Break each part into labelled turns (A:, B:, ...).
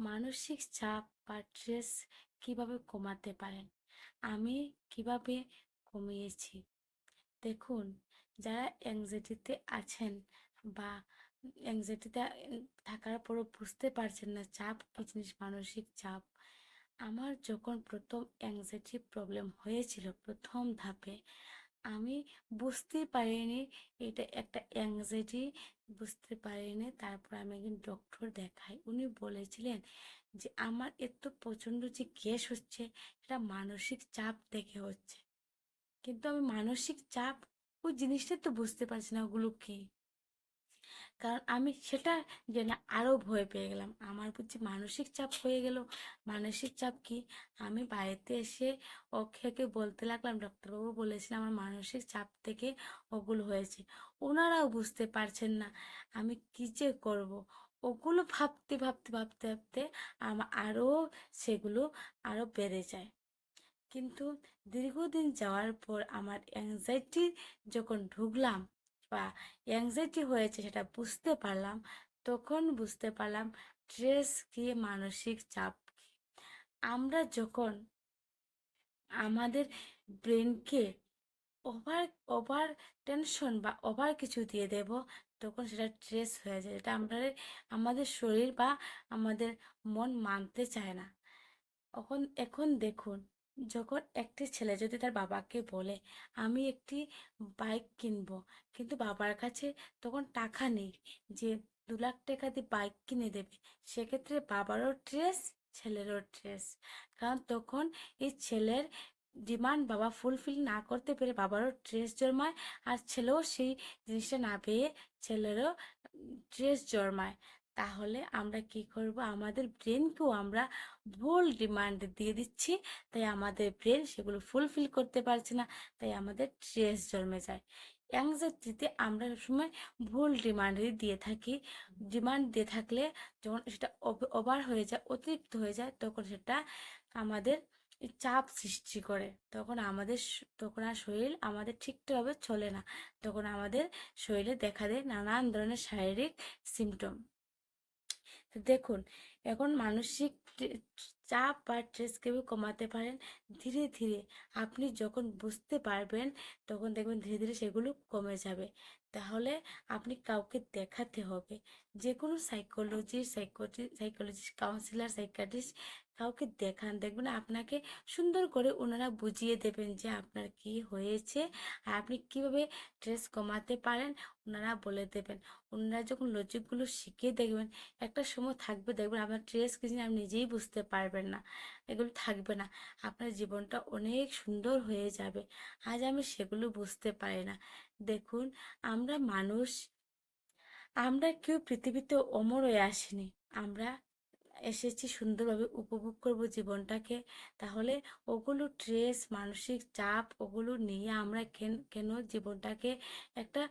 A: মানসিক চাপ বা স্ট্রেস কীভাবে কমাতে পারেন? আমি কীভাবে কমিয়েছি? দেখুন, যারা অ্যাংজাইটিতে আছেন বা অ্যাংজাইটিতে থাকার পরও বুঝতে পারছেন না চাপ কী জিনিস, মানসিক চাপ। আমার যখন প্রথম অ্যাংজাইটি প্রবলেম হয়েছিল, প্রথম ধাপে আমি বুঝতে পারিনি, এটা একটা অ্যাংজাইটি বুঝতে পারিনি। তারপর আমি একজন ডক্টর দেখাই। উনি বলেছিলেন যে, আমার এত প্রচণ্ড যে গ্যাস হচ্ছে এটা মানসিক চাপ থেকে হচ্ছে। কিন্তু আমি মানসিক চাপ ওই জিনিসটাই তো বুঝতে পারছি না ওগুলো কি কারণ আমি সেটা জেনে আরও ভয় পেয়ে গেলাম। আমার বুঝছি মানসিক চাপ হয়ে গেল। মানসিক চাপ কি? আমি বাড়িতে এসে ওকে বলতে লাগলাম ডক্টরবাবু বলেছিলেন আমার মানসিক চাপ থেকে ওগুলো হয়েছে। ওনারাও বুঝতে পারছেন না আমি কী যে করব। ওগুলো ভাবতে ভাবতে ভাবতে ভাবতে আমার আরও সেগুলো আরও বেড়ে যায়। কিন্তু দীর্ঘদিন যাওয়ার পর আমার অ্যাংজাইটি যখন ঢুকলাম বা অ্যাংজাইটি হয়েছে সেটা বুঝতে পারলাম, তখন বুঝতে পারলাম স্ট্রেস কি, মানসিক চাপ কি। আমরা যখন আমাদের ব্রেনকে ওভার ওভার টেনশন বা ওভার কিছু দিয়ে দেব, তখন সেটা স্ট্রেস হয়ে যায় এটা আমরা, আমাদের শরীর বা আমাদের মন মানতে চায় না। এখন এখন দেখুন যখন একটি ছেলে যদি তার বাবাকে বলে, আমি একটি বাইক কিনবো। কিন্তু বাবার কাছে তখন টাকা নেই যে, দু লাখ টাকা দিয়ে বাইক কিনে দেবে। সেক্ষেত্রে বাবারও ড্রেস ছেলেরও ড্রেস কারণ তখন এই ছেলের ডিমান্ড বাবা ফুলফিল না করতে পেরে বাবারও ড্রেস জন্মায় আর ছেলেও সেই জিনিসটা না পেয়ে ছেলেরও ড্রেস জন্মায়। তাহলে আমরা কি করব? আমাদের ব্রেনকেও আমরা ভুল ডিমান্ড দিয়ে দিচ্ছি, তাই আমাদের ব্রেন সেগুলো ফুলফিল করতে পারছে না, তাই আমাদের স্ট্রেস জন্মে যায়। অ্যাংজাইটিতে আমরা সময় ভুল ডিমান্ড দিয়ে থাকি। ডিমান্ড দিয়ে থাকলে যখন সেটা ওভার হয়ে যায়, অতিরিক্ত হয়ে যায়, তখন সেটা আমাদের চাপ সৃষ্টি করে। তখন আমাদের তখন আর শরীর আমাদের ঠিকঠাকভাবে চলে না। তখন আমাদের শরীরে দেখা দেয় নানান ধরনের শারীরিক সিমটম দেখুন, এখন মানসিক চাপ বা স্ট্রেসকেও কমাতে পারেন ধীরে ধীরে। আপনি যখন বুঝতে পারবেন, তখন দেখবেন ধীরে ধীরে সেগুলো কমে যাবে। তাহলে আপনি কাউকে দেখাতে হবে। যে কোনো সাইকোলজি সাইকোটি সাইকোলজিস্ট কাউন্সিলার সাইকাটিস্ট কাউকে দেখান। দেখবেন আপনাকে সুন্দর করে ওনারা বুঝিয়ে দেবেন যে আপনার কি হয়েছে আর আপনি কীভাবে স্ট্রেস কমাতে পারেন ওনারা বলে দেবেন। ওনারা যখন লজিকগুলো শিখিয়ে দেখবেন, একটা সময় থাকবে দেখবেন আপনার স্ট্রেস কিছু আপনি নিজেই বুঝতে পারবেন না, এগুলো থাকবে না। আপনার জীবনটা অনেক সুন্দর হয়ে যাবে, আজ আমি সেগুলো বুঝতে পারি না। দেখুন, আমরা মানুষ, আমরা কেউ পৃথিবীতে অমর হয়ে আসিনি, আমরা এসেছি সুন্দরভাবে উপভোগ করব জীবনটাকে। তাহলে ওগুলো স্ট্রেস মানসিক চাপ, ওগুলো নিয়ে আমরা কেন জীবনটাকে একটা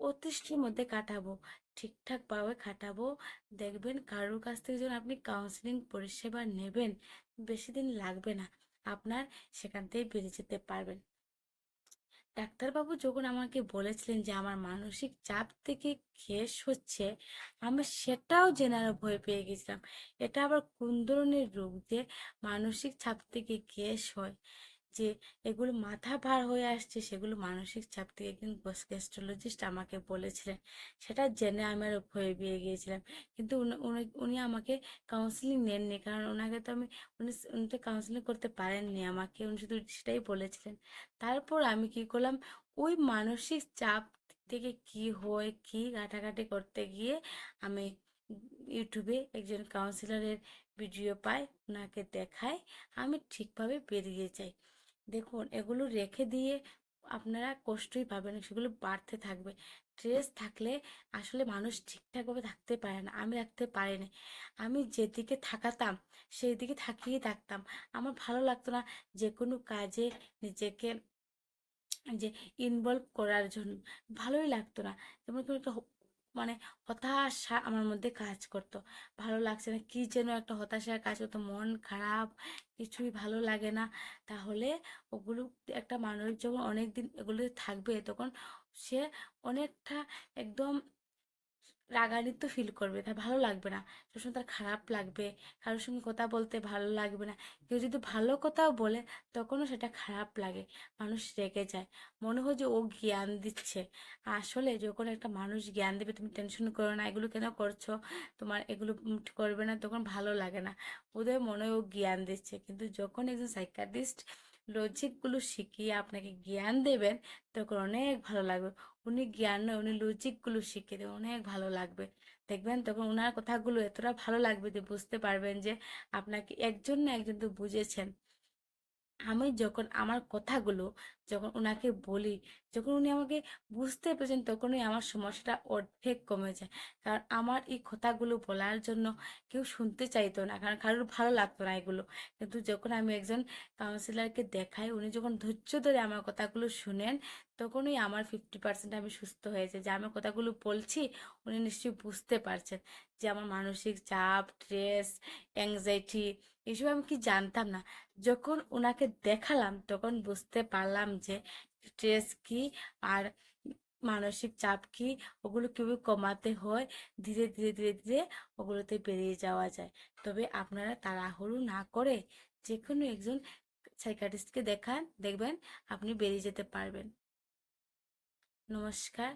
A: অতিষ্ঠির মধ্যে কাটাবো, ঠিকঠাকভাবে কাটাবো। দেখবেন কারোর কাছ থেকে যখন আপনি কাউন্সিলিং পরিষেবা নেবেন, বেশি দিন লাগবে না। আপনার সেখান থেকে বেরিয়ে যেতে পারবেন। ডাক্তারবাবু যখন আমাকে বলেছিলেন যে আমার মানসিক চাপ থেকে গ্যাস হচ্ছে, আমি সেটাও জেনার ভয় পেয়ে গেছিলাম। এটা আবার কোন ধরনের রোগ যে মানসিক চাপ থেকে গ্যাস হয়? যে এগুলো মাথা ভার হয়ে আসছে, সেগুলো মানসিক চাপ থেকে একজন গ্যাস্ট্রোলজিস্ট আমাকে বলেছিলেন। সেটা জেনে আমি আরও ভয়ে পেয়ে গিয়েছিলাম। কিন্তু উনি আমাকে কাউন্সিলিং নেননি কারণ ওনাকে তো আমি, উনি উনি তো কাউন্সিলিং করতে পারেননি আমাকে, উনি শুধু সেটাই বলেছিলেন। তারপর আমি কি করলাম, ওই মানসিক চাপ থেকে কি হয়, কি ঘাটাঘাটি করতে গিয়ে আমি ইউটিউবে একজন কাউন্সিলরের ভিডিও পাই ওনাকে দেখাই, আমি ঠিকভাবে বেরিয়ে যাই। দেখুন, এগুলো রেখে দিয়ে আপনারা কষ্টই পাবেন, সেগুলো বাড়তে থাকবে। স্ট্রেস থাকলে আসলে মানুষ ঠিকঠাকভাবে থাকতে পারে না, আমি রাখতে পারি না আমি যেদিকে থাকাতাম সেই দিকে থাকিয়ে থাকতাম। আমার ভালো লাগতো না যে কোনো কাজে নিজেকে যে ইনভলভ করার জন্য, ভালোই লাগতো না। যেমন কোনো একটা মানে হতাশা আমার মধ্যে কাজ করতো। ভালো লাগছে না, কী যেন একটা হতাশার কাজ করতো, মন খারাপ, কিছুই ভালো লাগে না। তাহলে ওগুলো একটা মানুষ যখন অনেক দিন এগুলো থাকবে, তখন সে অনেকটা একদম রাগান্বিত ফিল করবে, তার ভালো লাগবে না। সবসময় তার খারাপ লাগবে, কারোর সঙ্গে কথা বলতে ভালো লাগবে না। কেউ যদি ভালো কথাও বলে, তখনও সেটা খারাপ লাগে, মানুষ রেগে যায়। মনে হয় যে ও জ্ঞান দিচ্ছে। আসলে যখন একটা মানুষ জ্ঞান দেবে, তুমি টেনশন করো না, এগুলো কেন করছ? তোমার এগুলো করবে না, তখন ভালো লাগে না। ওদের মনে হয় ও জ্ঞান দিচ্ছে। কিন্তু যখন একজন সাইকাটিস্ট লজিকগুলো শিখিয়ে আপনাকে জ্ঞান দেবেন, তখন অনেক ভালো লাগবে। উনি জ্ঞান নয়, উনি লজিকগুলো শিখিয়ে দেবেন, অনেক ভালো লাগবে। দেখবেন তখন ওনার কথাগুলো এতটা ভালো লাগবে যে বুঝতে পারবেন যে আপনাকে একজন না একজন তো বুঝেছেন। আমি যখন আমার কথাগুলো যখন ওনাকে বলি, যখন উনি আমাকে বুঝতে পেরেছেন, তখনই আমার সমস্যাটা অর্ধেক কমে যায়। কারণ আমার এই কথাগুলো বলার জন্য কেউ শুনতে চাইতো না, কারণ কারোর ভালো লাগতো না এগুলো। কিন্তু যখন আমি একজন কাউন্সিলরকে দেখাই, উনি যখন ধৈর্য ধরে আমার কথাগুলো শুনেন, তখনই আমার ফিফটি পার্সেন্ট আমি সুস্থ হয়েছে যে আমার কথাগুলো বলছি, উনি নিশ্চয়ই বুঝতে পারছেন যে আমার মানসিক চাপ স্ট্রেস অ্যাংজাইটি এসব আমি কি জানতাম না। যখন ওনাকে দেখালাম, তখন বুঝতে পারলাম যে স্ট্রেস কি আর মানসিক চাপ কি, ওগুলো কীভাবে কমাতে হয়, ধীরে ধীরে ধীরে ধীরে ওগুলোতে বেরিয়ে যাওয়া যায়। তবে আপনারা তাড়াহুড়ো না করে যে কোনো একজন সাইকাটিস্টকে দেখান, দেখবেন আপনি বেরিয়ে যেতে পারবেন। নমস্কার।